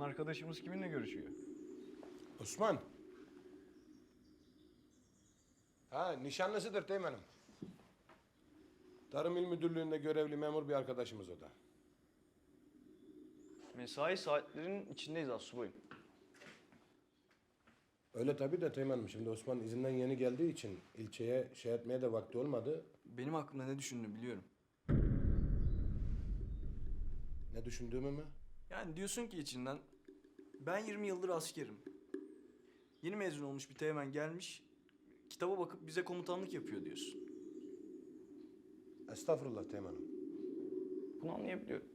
arkadaşımız kiminle görüşüyor? Osman. Ha nişanlısıdır Teğmen'im. Tarım İl Müdürlüğü'nde görevli memur bir arkadaşımız o da. Mesai saatlerinin içindeyiz Asubayım. Öyle tabii de Teğmen'im. Şimdi Osman izinden yeni geldiği için ilçeye şey etmeye de vakti olmadı. Benim aklımda ne düşündüğünü biliyorum. Ne düşündüğümü mü? Yani diyorsun ki içinden ben 20 yıldır askerim. Yeni mezun olmuş bir teğmen gelmiş. Kitaba bakıp bize komutanlık yapıyor diyorsun. Estağfurullah Teğmen'im. Bunu anlayabiliyorum.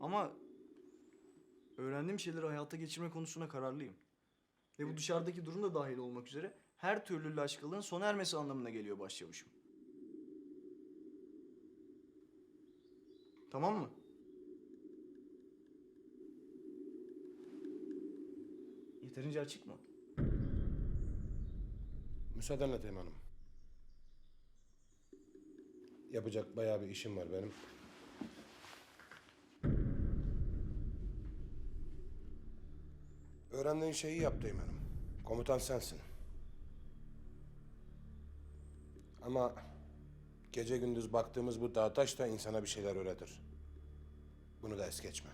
Ama öğrendiğim şeyleri hayata geçirme konusuna kararlıyım. Ve bu dışarıdaki durum da dahil olmak üzere her türlü laşkalığın sona ermesi anlamına geliyor başçavuşum. Tamam mı? Yeterince açık mı? Müsaadenle Teğmen'im. Yapacak bayağı bir işim var benim. Öğrendiğin şeyi yap Teğmen'im. Komutan sensin. Ama gece gündüz baktığımız bu dağ taş da insana bir şeyler öğretir. Bunu da es geçme.